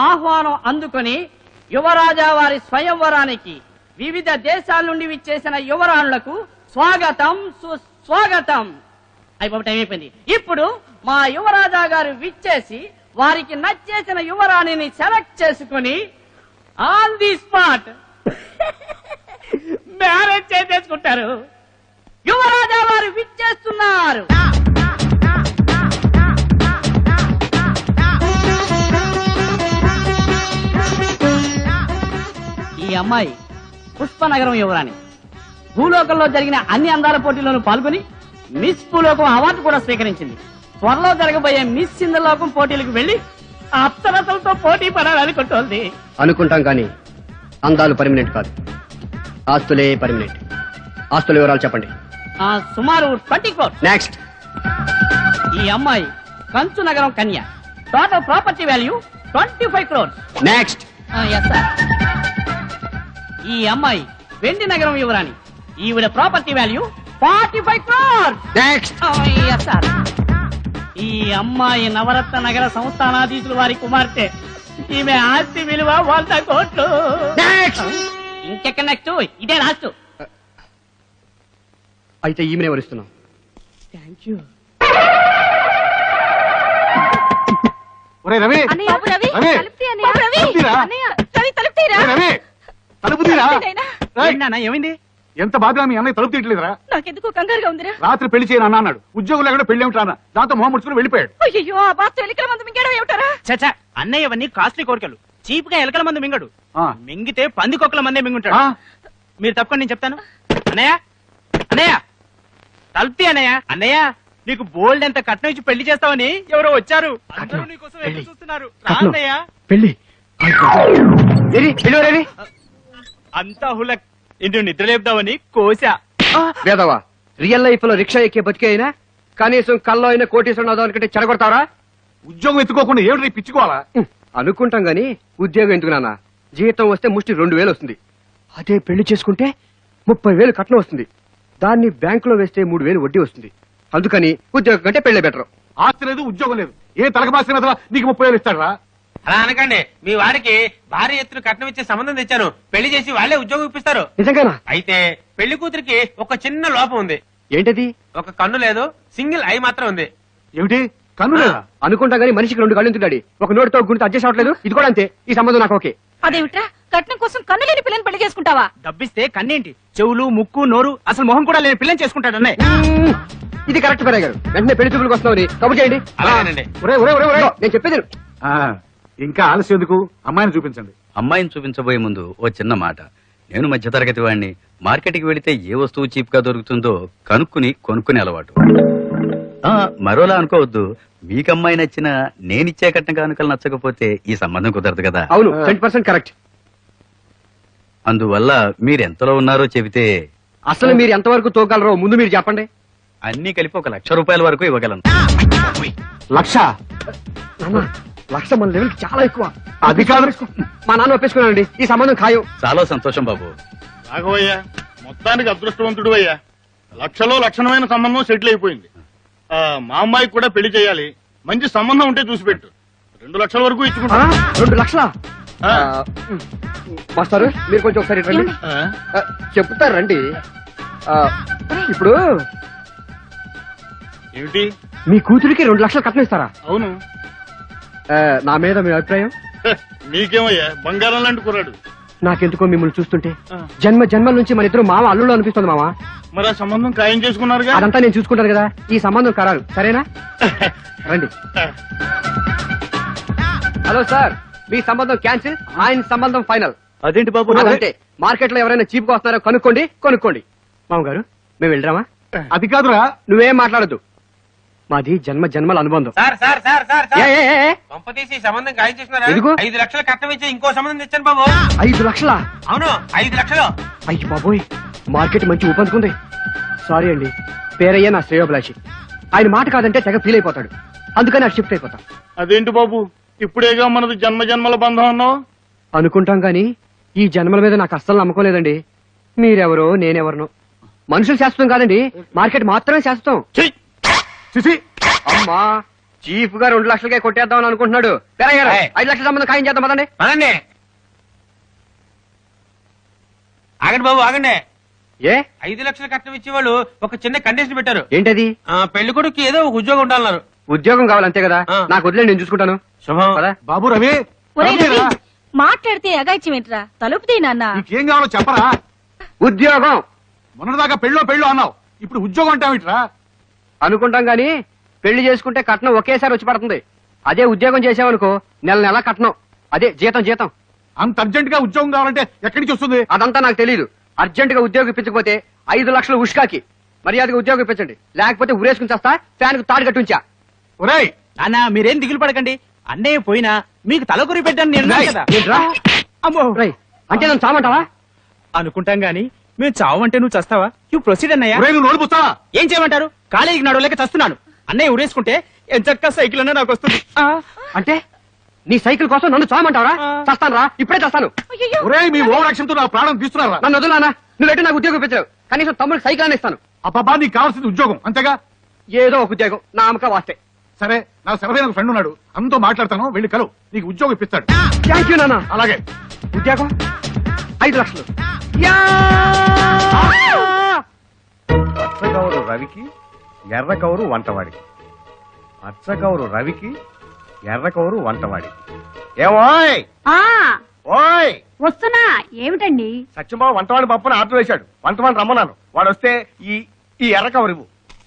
ఆహ్వానం అందుకొని యువరాజా వారి స్వయంవరానికి వివిధ దేశాల నుండి విచ్చేసిన యువరాణులకు స్వాగతం సుస్వాగతం. అయిపోయి టైం అయిపోయింది. ఇప్పుడు మా యువరాజా గారు విచ్చేసి వారికి నచ్చేసిన యువరాణిని సెలెక్ట్ చేసుకుని ఆన్ ది స్పాట్. మ్యారేజ్ చేసేసుకుంటారు. ఈ అమ్మాయి పుష్పనగరం యువరాణి. భూలోకంలో జరిగిన అన్ని అందాల పోటీల్లోనూ పాల్గొని మిస్ భూలోకం అవార్డు కూడా స్వీకరించింది. త్వరలో జరగబోయే మిస్ సింధలోకం పోటీలకు వెళ్ళి అప్సరసలతో పోటీ పడాలనుకుంటోంది అనుకుంటాం కానీ అందాలు పర్మనెంట్ కాదు. ఆస్తులే పర్మనెంట్ ఆస్తుల వివరాలు చెప్పండి. ఆ, సుమారు ట్వంటీ క్రోర్ నెక్స్ట్ ఈ అమ్మాయి కంచు నగరం కన్య. Total property value twenty five crores next ఈ అమ్మాయి వెండి నగరం యువరాణి ఈవిడ property value forty five next sir. ఈ అమ్మాయి నవరత్న నగర సంస్థానాధీశులు వారి కుమార్తె. ఈమె ఆస్తి విలువ వంద కోట్లు. నెక్స్ట్ ఇంకెక్కడ నెక్స్ట్ ఇదే లాస్ట్ అయితే ఈమెనే వరుస్తున్నాం థ్యాంక్ యూ ఒరే రవి. రవి, రవి. రవి, రవి, తలుపు తీరా. తలుపు తలుపు? రేయ్, ఏమైంది? ఎంత బాధగా మీ అన్నయ్య తలుపు తీయట్లేదురా. నాకెందుకో కంగారుగా ఉందిరా? రాత్రి పెళ్ళి చేయను అన్న అన్నాడు. ఉద్యోగులు ఎక్కడ పెళ్ళి ఏమిటా దాంతో మొహం ముడుచుకుని వెళ్ళిపోయాడు. అయ్యో ఆ బాత్ ఎలికల మంది మింగడం ఏమిటారా? చచ్చా అన్నయ్య అవన్నీ కాస్ట్లీ కోరికలు. చీప్గా ఎలకల మంది మింగడు. ఆ. మింగితే పందికొక్కల మందే మింగుంటాడు. ఆ? మీరు తప్పకుండా నేను చెప్తాను. అన్నయ్య అన్నయ్య తలుపుతి అన్నయ్య. అన్నయ్య నీకు బోల్డ్ ఎంత కట్నం ఇచ్చి పెళ్ళి చేస్తావని ఎవరో వచ్చారు. అందరూ నీకోసం ఎదురు పెళ్ళి. చూస్తున్నారు. రా కట్నం. అన్నయ్య. పెళ్ళి. ఏరి, పెళ్ళి? అంతా హులక్. ఇంటి నిద్ర లేపుదామని కోసా వేదవా రియల్ లైఫ్లో రిక్షా ఎక్కే బతికే అయినా కనీసం కల్లో అయినా కోటేశ్వరం అవుదాం అనుకుంటే చెడగొడతావరా ఉద్యోగం ఎత్తుకోకుండా ఏమిటి రేపు అనుకుంటాం గాని ఉద్యోగం ఎందుకు నాన్న? జీతం వస్తే ముష్టి రెండు వేలు వస్తుంది. అదే పెళ్ళి చేసుకుంటే ముప్పై వేలు కట్నం వస్తుంది. దాన్ని బ్యాంకులో వేస్తే మూడు వేలు వడ్డీ వస్తుంది. అందుకని ఉద్యోగం కంటే పెళ్ళి బెటర్. ఆస్తి లేదు ఉద్యోగం లేదు. ఏ తలకమాసిన నీకు ముప్పై వేలు ఇస్తాడు అలా అనకండి. మీ వారికి భారీ ఎత్తున కట్నం ఇచ్చే సంబంధం తెచ్చాను. పెళ్ళి చేసి వాళ్ళే ఉద్యోగం ఇప్పిస్తారు. నిజంగానా? అయితే పెళ్ళి కూతురికి ఒక చిన్న లోపం ఉంది. ఏంటది? ఒక కన్ను లేదు సింగిల్ ఐ మాత్రం ఉంది. ఏమిటి? కన్ను లేదా? అనుకుంటాం గానీ మనిషికి రెండు కళ్ళు డాడీ ఒక నోటితో గుంటూ అడ్జస్ట్ అవ్వట్లేదు. ఇది కూడా అంతే. ఈ సంబంధం నాకు ఓకే. అదేమిట్రా? కట్నం కోసం కన్ను లేని పిల్లని పెళ్ళి చేసుకుంటావా? డబ్బిస్తే కన్నేంటి? చెవులు ముక్కు నోరు అసలు మొహం కూడా లేని పిల్లని చేసుకుంటాడు అన్నయ్య. ఇది కరెక్ట్ పెరగారు గారు. వెంటనే పెళ్ళి చూపులకు వస్తున్నామని కబుర్ చేయండి. అలాగేనండి. ఒరే ఒరే ఒరే ఒరే ఇదిగో, నేను చెప్పేది విను. ఇంకా ఆలస్యం ఎందుకు? అమ్మాయిని చూపించండి. అమ్మాయిని చూపించబోయే ముందు ఓ చిన్న మాట. నేను మధ్యతరగతి వాడిని. మార్కెట్కి వెళితే ఏ వస్తువు చీప్గా దొరుకుతుందో కనుక్కుని కొనుక్కునే అలవాటు. ఆ, మరోలా అనుకోవద్దు. మీకు అమ్మాయి నచ్చిన నేనిచ్చే కట్న కానుకలు నచ్చకపోతే ఈ సంబంధం కుదరదు కదా. అవును పర్సెంట్ కరెక్ట్. అందువల్ల మీరు ఎంతలో ఉన్నారో చెబితే అసలు మీరు ఎంతవరకు తోగలరో ముందు మీరు చెప్పండి. అన్ని కలిపి ఒక లక్ష రూపాయల వరకు ఇవ్వగలను. లక్ష? లక్ష మన లెవెల్ చాలా ఎక్కువ. అది కాదు. మా నాన్న ఒప్పేసుకున్నానండి ఈ సంబంధం ఖాయం. చాలా సంతోషం బాబు. రాఘవయ్య మొత్తానికి అదృష్టవంతుడు అయ్యా లక్షలో లక్షణమైన సంబంధం సెటిల్ అయిపోయింది. ఆ, మా అమ్మాయికి కూడా పెళ్ళి చేయాలి. మంచి సంబంధం ఉంటే చూసి పెట్టు. రెండు లక్షల వరకు ఇచ్చుకుంటా. రెండు లక్షల? ఆ. మాస్టారు మీరు కొంచెం ఒకసారి రండి. చెప్తారు రండి. ఇప్పుడు ఏమిటి? మీ కూతురికి రెండు లక్షలు కట్నం ఇస్తారా? అవును. నా మీద మీ అభిప్రాయం? నీకేమయ్యా బంగారం లాంటి కుర్రాడు. నాకెందుకో మిమ్మల్ని చూస్తుంటే. జన్మ జన్మల నుంచి మన ఇద్దరు మామ అల్లుళ్ళు అనిపిస్తుంది మామ. మరి ఆ సంబంధం ఖాయం చేసుకున్నారుగా? అదంతా నేను చూసుకుంటాను కదా. ఈ సంబంధం ఖరారు. సరేనా? రండి. హలో సార్ మీ సంబంధం క్యాన్సిల్ ఆయన సంబంధం ఫైనల్. అదేంటి బాబు? అదంతే. మార్కెట్లో ఎవరైనా చీప్గా వస్తున్నారో కనుక్కోండి కొనుక్కోండి. మామగారు మేము వెళ్ళరామా? అది కాదురా నువ్వేం మాట్లాడద్దు. మాది జన్మ జన్మల అనుబంధం. సార్ సార్ సార్ సార్ ఏ, సార్ ఏ, ఏ, ఏ, పంప తీసి ఈ సంబంధం ఖాయం ఎందుకు? ఐదు లక్షలు కట్నం ఇచ్చి ఇంకో సంబంధం తెచ్చాను బాబు. ఐదు లక్షలా? అవును ఐదు లక్షలు. అయ్యి బాబోయ్ మార్కెట్ మంచి ఊపందుకుంది. సారీ అండి పేరయ్య నా శ్రేయోభిలాషి. ఆయన మాట కాదంటే తెగ ఫీల్ అయిపోతాడు. అందుకని ఆ షిఫ్ట్ అయిపోతాం. అదేంటి బాబు? ఇప్పుడేగా మనది జన్మ జన్మల బంధం అన్నావు? అనుకుంటాం గాని ఈ జన్మల మీద నాకు అస్సలు నమ్మకం లేదండి. మీరెవరో నేనెవరనో. మనుషులు శాశ్వతం కాదండి మార్కెట్ మాత్రమే శాశ్వతం. చిసి అమ్మా! చీఫ్గా రెండు లక్షలకే కొట్టేద్దాం అనుకుంటున్నాడు. గారు. ఐదు లక్షల సంబంధం ఖాయం చేద్దాం పదండి. పదండి. ఆగండి బాబు ఆగండి. ఏ? ఐదు లక్షల కట్నం ఇచ్చేవాళ్ళు ఒక చిన్న కండిషన్ పెట్టారు. ఏంటది? ఆ, పెళ్ళి కొడుకు ఏదో ఒక ఉద్యోగం ఉండాలన్నారు. ఉద్యోగం కావాలి అంతే కదా. నాకు వదిలేండి నేను చూసుకుంటాను. శుభం. బాబు రవి మాట్లాడితే అగాయిత్యం ఏంట్రా? తలుపు నాన్న. కావాలో చెప్పరా? ఉద్యోగం. మొన్నటిదాకా పెళ్ళో పెళ్ళో అన్నావు. ఇప్పుడు ఉద్యోగం అంటావిట్రా అనుకుంటాం గాని పెళ్ళి చేసుకుంటే కట్నం ఒకేసారి వచ్చి పడుతుంది. అదే ఉద్యోగం చేసావనుకో నెల నెల కట్నం. అదే జీతం జీతం. అంత అర్జెంట్గా ఉద్యోగం కావాలంటే ఎక్కడి నుంచి వస్తుంది? అదంతా నాకు తెలియదు అర్జెంట్గా ఉద్యోగం ఇప్పించకపోతే ఐదు లక్షలు ఉష్కాకి. మర్యాదగా ఉద్యోగం ఇప్పించండి. లేకపోతే ఉరేసుకుని చేస్తా ఫ్యాన్కు తాడు కట్టుంచా ఒరేయ్! నాన్న మీరేం దిగులు పడకండి. అన్నయ్య పోయినా మీకు తలకొరి పెట్టాను నేను కదా ఏంట్రా? అమ్మో! రేయ్, అంటే నన్ను చామంటావా అనుకుంటాం గాని మేము చావంటే నువ్వు చస్తావా? యూ ప్రొసీడ్ అన్నయ్య. ఒరేయ్ నువ్వు నోరు పుస్తావా ఏం చేయమంటారు? కాలేజీకి నడవలేక చస్తున్నాను. అన్నయ్య ఉరేసుకుంటే ఎంచక్క సైకిల్ అన్న నాకు వస్తుంది. అంటే నీ సైకిల్ కోసం నన్ను చామంటావరా. చస్తాను రా ఇప్పుడే చస్తాను. మీ ఓవర్ యాక్షన్తో నా ప్రాణం తీస్తున్నారా? నన్ను వదులానా? నువ్వు నాకు ఉద్యోగం ఇప్పించలేవు. కనీసం తమ్ముడు సైకిల్ అని ఇస్తాను. అబ్బాబా నీకు కావాల్సింది ఉద్యోగం అంతేగా? ఏదో ఒక ఉద్యోగం నా అమ్మక వాస్తే. సరే నా సరైన ఫ్రెండ్ ఉన్నాడు. అంతో మాట్లాడతాను వెళ్ళి కలు. నీకు ఉద్యోగం ఇప్పిస్తాడు. థ్యాంక్ యూ నాన్న. అలాగే. ఉద్యోగం? ఐదు లక్షలు. రవికి? ఎర్ర కౌరు వంటవాడికి పచ్చగౌరు రవికి ఎర్ర కౌరు వంటవాడికి ఏమోయ్ ఆ! ఓయ్! వస్తున్నా. ఏమిటండి? సత్యంబాబు వంటవాడి పప్పున ఆర్డర్ వేశాడు. వంటవాడిని రమ్మన్నాను. వాడు వస్తే ఈ ఈ ఎర్ర కౌరు ఇవ్వు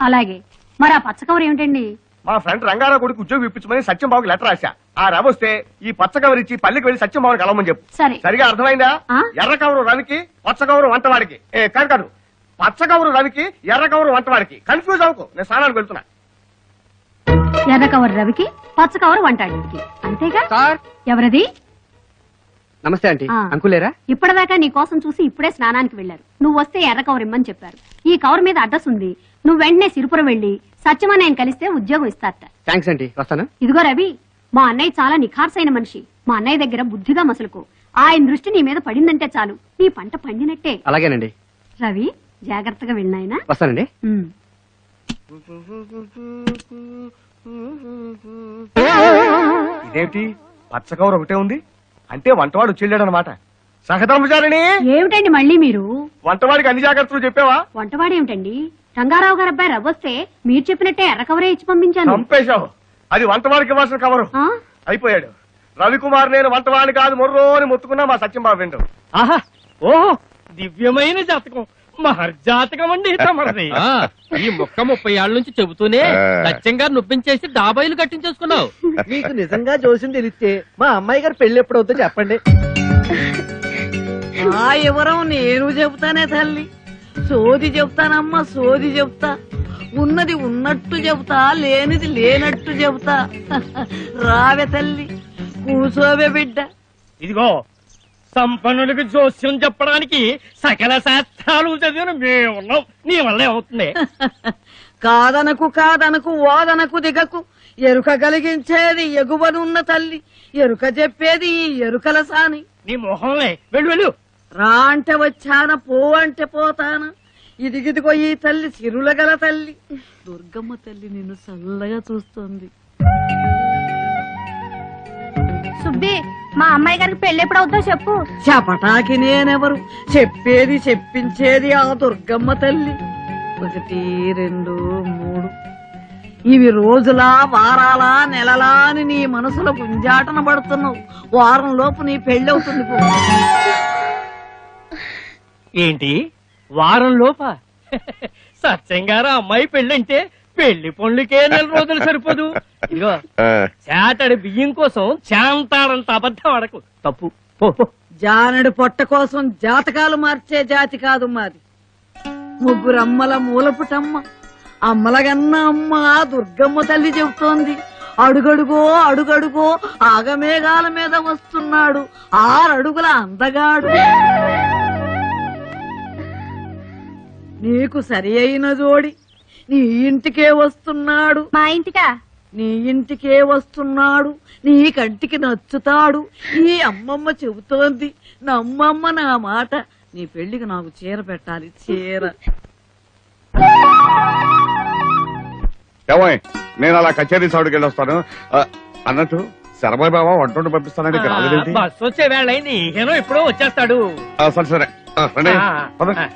అలాగే. మరి ఆ పచ్చకవర్ ఏమిటండి? మా ఫ్రెండ్ రంగారావు కొడుకు ఉద్యోగం ఇప్పించమని సత్యంబాబుకి లెటర్ రాశా. ఆ రవి వస్తే ఈ పచ్చ కవర్ ఇచ్చి పల్లికి వెళ్ళి సత్యంబాబుని కలవమని చెప్పు. సరే. సరిగా అర్థమైందా? ఆ? ఎర్ర కవరు రవికి పచ్చ కవరు వంటవాడికి. ఏ కాదు కాదు. పచ్చ కవరు రవికి ఎర్ర కవరు వంటవాడికి కన్ఫ్యూజ్ అవ్వకు. నేను స్నానానికి వెళ్తున్నా. ఎర్ర కవర్ రవికి పచ్చ కవర్ వంటాడికి. అంతేగా? సార్. ఎవరది? నమస్తే ఆంటీ. ఆ. అంకులేరా ఇప్పటిదాకా నీ కోసం చూసి ఇప్పుడే స్నానానికి వెళ్ళారు నువ్వు వస్తే ఎర్ర కవర్ ఇమ్మని చెప్పారు. ఈ కవర్ మీద అడ్రస్ ఉంది. నువ్వు వెంటనే సిరిపురం వెళ్ళి సత్యమన్నయ్యని కలిస్తే ఉద్యోగం ఇస్తారట. Thanks aunty. వస్తాను. ఇదిగో రవి మా అన్నయ్య చాలా నిఖార్సైన మనిషి. మా అన్నయ్య దగ్గర బుద్ధిగా మసులుకో. ఆయన దృష్టి నీ మీద పడిందంటే చాలు. నీ పంట పండినట్టే. అలాగేనండి. రవి జాగ్రత్తగా వెళ్ళినాయనా వస్తానండి. ఇదేంటి పచ్చ కవర్ ఒకటే ఉంది? అంటే వంటవాడు వచ్చేళ్ళాడు అనమాట సహధర్మచారిణి! ఏమిటండి మళ్ళీ మీరు? వంటవాడికి అన్ని జాగ్రత్తలు చెప్పావా? వంటవాడేమిటండి రంగారావు గారు అబ్బాయి రవ్వొస్తే మీరు చెప్పినట్టే ఎర్ర కవరే ఇచ్చి పంపించాను. చంపేశావు. అది వంటవాడికి ఇవ్వాల్సిన కవరు. ఆ? అయిపోయాడు. రవికుమార్ నేను వంటవాడిని కాదు మొర్రో అని మొత్తుకున్నా మా సత్యంబాబు విండు. ఆహా! ఓహో! దివ్యమైన జాతకం. మహర్జాతకం అండి తమరిది ఈ మొక్క ముప్పై ఏళ్ళ నుంచి చెబుతూనే సత్యంగా నొప్పించేసి డాబాయిలు కట్టించేసుకున్నావు. మీకు నిజంగా జోస్యం తెలిస్తే మా అమ్మాయి గారు పెళ్ళి ఎప్పుడవుతుందో చెప్పండి. ఆ వివరం నేను చెబుతానే తల్లి. సోది చెప్తానమ్మా సోది చెప్తా ఉన్నది ఉన్నట్టు చెబుతా లేనిది లేనట్టు చెబుతా. రావే తల్లి కూసోవే బిడ్డ. ఇదిగో సంపన్నులకు జోస్యం చెప్పడానికి సకల శాస్త్రాలు చదివిన మేమున్నాం. నీ వల్ల ఏమవుతుంది కాదనకు కాదనకు ఓదనకు దిగకు ఎరుక కలిగించేది ఎగువనున్న తల్లి ఎరుక చెప్పేది ఈ ఎరుకల సాని. నీ మొహంలే. వెళ్ళు వెళ్ళు. రా అంటే వచ్చాన పో అంటే పోతానా. ఇదిగిదిగో ఈ తల్లి సిరుల గల తల్లి. దుర్గమ్మ తల్లి నిన్ను చల్లగా చూస్తోంది. సుబ్బి మా అమ్మాయి గారికి పెళ్ళి ఎప్పుడవుతుందో చెప్పు. చపటాకి నేనెవరు? చెప్పేది చెప్పించేది ఆ దుర్గమ్మ తల్లి. ఒకటి రెండు మూడు. ఇవి రోజులా వారాలా నెలలా అని నీ మనసులో గుంజాటన పడుతున్నావు. వారం లోపు నీ పెళ్ళవుతుంది పో. ఏంటి? వారం లోప? సత్యంగారు అమ్మాయి పెళ్ళంటే పెళ్ళి పనులకే నెల రోజులు సరిపోదు. ఇదిగో చేతడి బియ్యం కోసం చాంతాడంత అబద్ధం అడకు తప్పు. జానడి పొట్ట కోసం జాతకాలు మార్చే జాతి కాదు మాది. ముగ్గురు అమ్మల మూలపుటమ్మ అమ్మలగన్న అమ్మ దుర్గమ్మ తల్లి చెబుతోంది. అడుగడుగో అడుగడుగో ఆగమేఘాల మీద వస్తున్నాడు. ఆరడుగుల అందగాడు. నీకు సరి అయిన జోడి నీ ఇంటికే వస్తున్నాడు. మా ఇంటికా? నీ ఇంటికే వస్తున్నాడు నీ కంటికి నచ్చుతాడు. ఈ అమ్మమ్మ చెబుతోంది నమ్మమ్మ నా మాట నీ పెళ్ళికి నాకు చీర పెట్టాలి చీర. ఏమోయ్ నేను అలా కచేరీ సౌడికి వెళ్ళొస్తాను. ఆ, అన్నట్టు శరభాయ్ బాబా వంట పంపిస్తానని ఇక్కడ రాలేదేంటి? బస్ వచ్చే వేళ అయింది. ఏనో ఎప్పుడో వచ్చేస్తాడు. ఆ, సరే సరే. ఆ, రండి. ఆ, పద. ఆ.